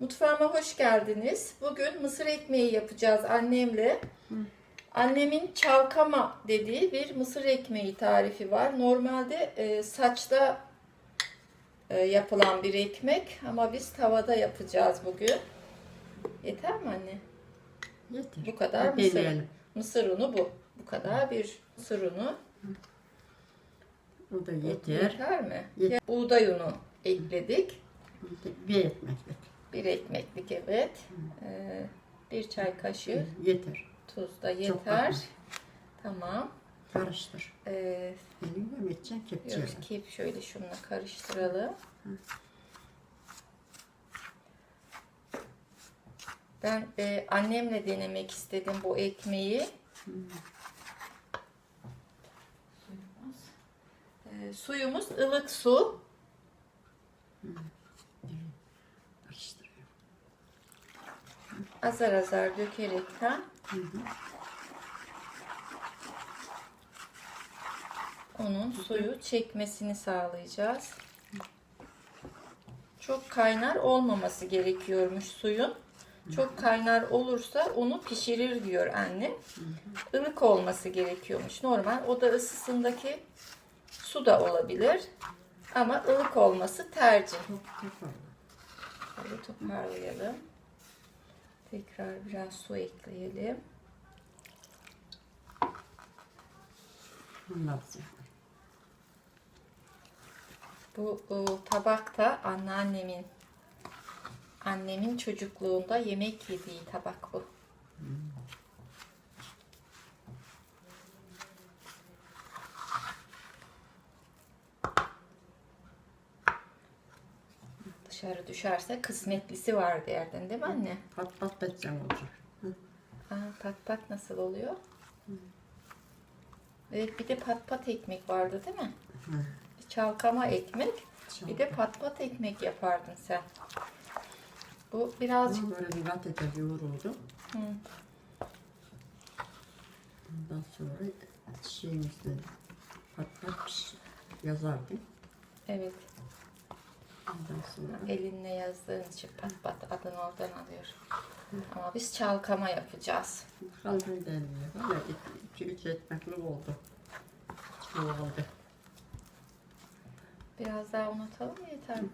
Mutfağıma hoş geldiniz. Bugün mısır ekmeği yapacağız annemle. Annemin çalkama dediği bir mısır ekmeği tarifi var. Normalde e, saçta e, yapılan bir ekmek ama biz tavada yapacağız bugün. Yeter mi anne? Yeter. Bu kadar mısır. deneyelim. Mısır unu bu. Bu kadar bir mısır unu. O da yeter. Yeter mi? Yeter. Buğday unu ekledik. Bir ekmeklik. Bir ekmeklik evet. Ee, bir çay kaşığı Yeter. tuz da yeter. Tamam. Karıştır. Ee, Elinle mi edeceksin kepçeyle? yok ki şöyle şununla karıştıralım. Ben e, annemle denemek istedim bu ekmeği. Suyumuz. Ee, suyumuz ılık su. Azar azar dökerekten onun suyu çekmesini sağlayacağız. Çok kaynar olmaması gerekiyormuş suyun. Çok kaynar olursa onu pişirir diyor anne. Ilık olması gerekiyormuş. Normal oda ısısındaki su da olabilir. Ama ılık olması tercih. Şöyle toparlayalım. Tekrar biraz su ekleyelim. Anlatsın. Bu, bu tabakta anneannemin annemin çocukluğunda yemek yediği tabak bu. Dışarı düşerse kısmetlisi var derdin değil mi anne? Pat pat edeceksin olacak. Hı. Aa, pat pat nasıl oluyor? Evet bir de pat pat ekmek vardı değil mi? Hı. Çalkama ekmek. Bir de pat pat ekmek yapardın sen. Bu birazcık Ama böyle bir vat yoğruldu. Hı. Ondan sonra şeyimizde pat pat yazardım. evet Ondan sonra elinle yazdığın için pat pat adını oradan alıyor. Ama biz çalkama yapacağız. kalbim denmiyor. Böyle iki, üç ekmeklik oldu. Çoğaldı. Biraz daha unutalım mı yeter mi?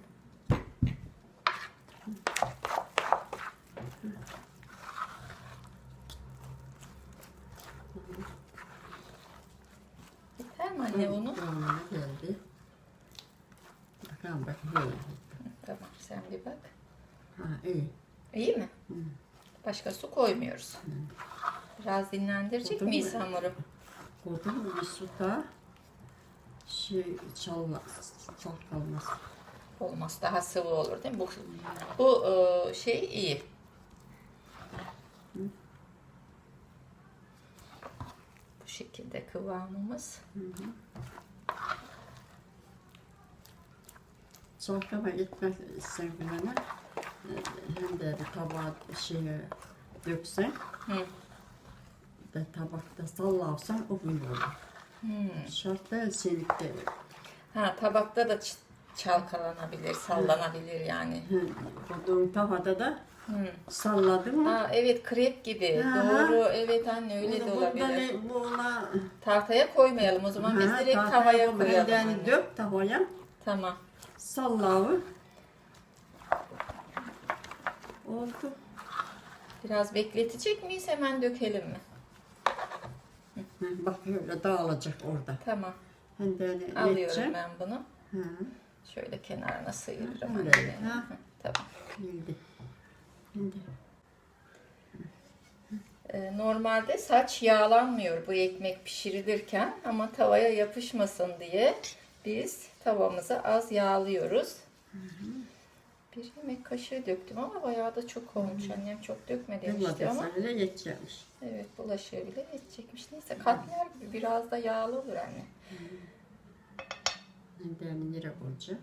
Yeter mi anne unu? Kıvamına geldi. Bakalım bak böyle. Tamam sen bir bak. Ha iyi. İyi mi? Başka su koymuyoruz. Biraz dinlendirecek Oldu mu? miyiz hamuru? Oldu mu bir su daha şey çalmaz, çalkalmaz. Olmaz daha sıvı olur değil mi? Bu, bu e, şey iyi. Bu şekilde kıvamımız. Çalkama gitmek sevgilene hem de bir tabağa şeye döksen Hı. ve tabakta sallarsan o gün olur. Hmm. Şart değil selikte. Ha tabakta da ç- çalkalanabilir, sallanabilir yani. Koduğun tavada da Hı. salladın mı? Ha evet krep gibi. Aha. Doğru. Evet anne öyle de Bunu olabilir. bundan Buna, Tahtaya koymayalım o zaman biz Ha, direkt tavaya koyma. koyalım. Yani anne. dök tavaya Tamam. Sallavı. Oldu. Biraz bekletecek miyiz hemen dökelim mi? Hı, Bak öyle dağılacak orada. Tamam. Hem de hani Alıyorum edeceksin. ben bunu. Hı, Şöyle kenarına sıyırırım. Öyle, ha. Tamam. bildi. Şimdi Ee, Normalde saç yağlanmıyor bu ekmek pişirilirken ama tavaya yapışmasın diye biz tavamızı az yağlıyoruz. Bir yemek kaşığı döktüm ama bayağı da çok olmuş. Annem çok dökme demişti ama. bile yetecekmiş. Evet bulaşığı bile yetecekmiş. Neyse katmer gibi biraz da yağlı olur anne. Hani nereye koyacağım?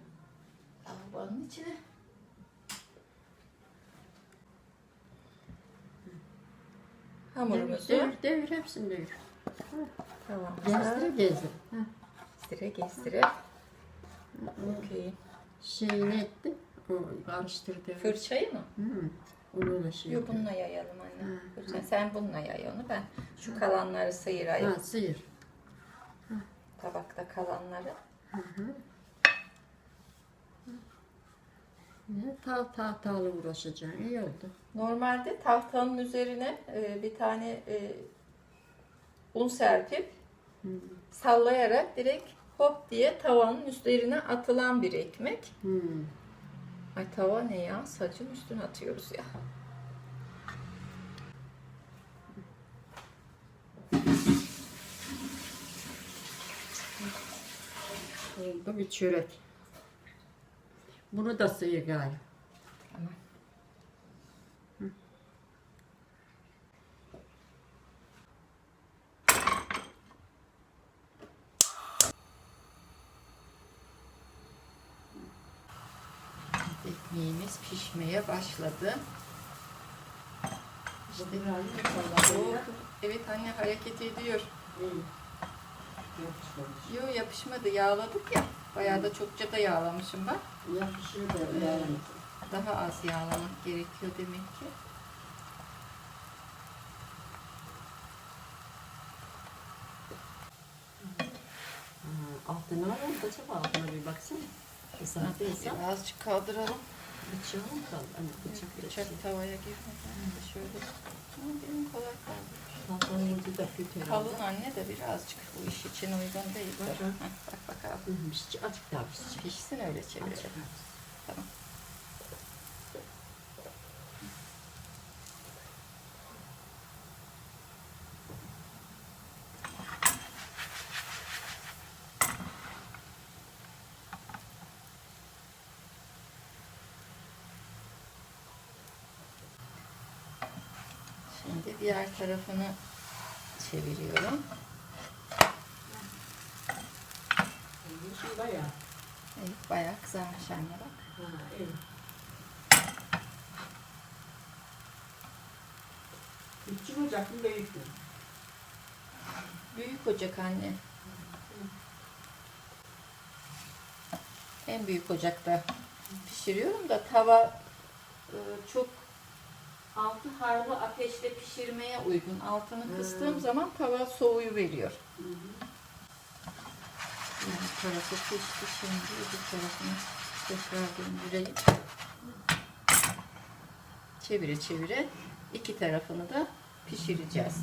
Tavanın içine. Hamurumuzu Devir, devir hepsini devir. tavamıza Gezdire gezdire. Heh. Gezdire gezdire. Okey. Şeyini ettim. O karıştırdı. Fırçayı mı? Hı. Onunla şey. Yok bununla yayalım anne. Hı, Fırça. Sen bununla yay onu ben. Şu kalanları sıyırayım. Ha, sıyır. Tabakta kalanları. Ne ta tahtalı uğraşacaksın. İyi oldu. Normalde tahtanın üzerine e, bir tane e, un serpip sallayarak direkt hop diye tavanın üzerine atılan bir ekmek. Hı. Ay tava ne ya? Saçın üstüne atıyoruz ya. Oldu bir çörek. Bunu da sıyır galiba. Ekmeğimiz pişmeye başladı. İşte evet anne hareket ediyor. Yo yapışmadı yağladık ya. Bayağı da çokça da yağlamışım ben. Yapışır da yani. Daha az yağlamak gerekiyor demek ki. Ha, Altına alalım da acaba altına bir baksana. Kızartıysa Birazcık kaldıralım. Bıçağım kaldı. Hani bıçak Bıçak tavaya girmeden de şöyle. Ama benim kolay kaldı. Da kötü herhalde. Kalın anne de birazcık bu iş için uygun değil. Bak, bak. Bak Azıcık daha pişecek. Pişsin öyle çevirelim. Tamam. Şimdi diğer tarafını çeviriyorum. Bayağı. Evet, bayağı kızarmış anne bak. Küçük ocak mı büyük mü? Büyük ocak anne. En büyük ocakta pişiriyorum da tava e, çok altı harlı ateşte pişirmeye uygun. Altını kıstığım zaman tava soğuyu veriyor. Bir tarafı pişti şimdi öbür tarafını tekrar döndüreyim. Çevire çevire iki tarafını da pişireceğiz.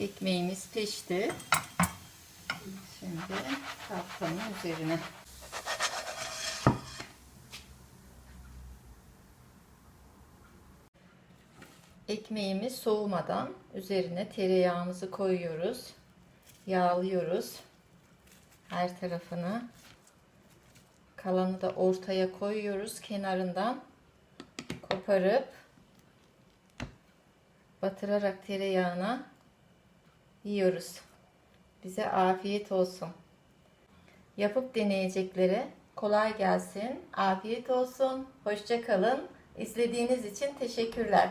Ekmeğimiz pişti. Şimdi tahtanın üzerine. Ekmeğimiz soğumadan üzerine tereyağımızı koyuyoruz. Yağlıyoruz. Her tarafını. Kalanı da ortaya koyuyoruz. Kenarından koparıp batırarak tereyağına yiyoruz. Bize afiyet olsun. Yapıp deneyeceklere kolay gelsin. Afiyet olsun. Hoşça kalın. İzlediğiniz için teşekkürler.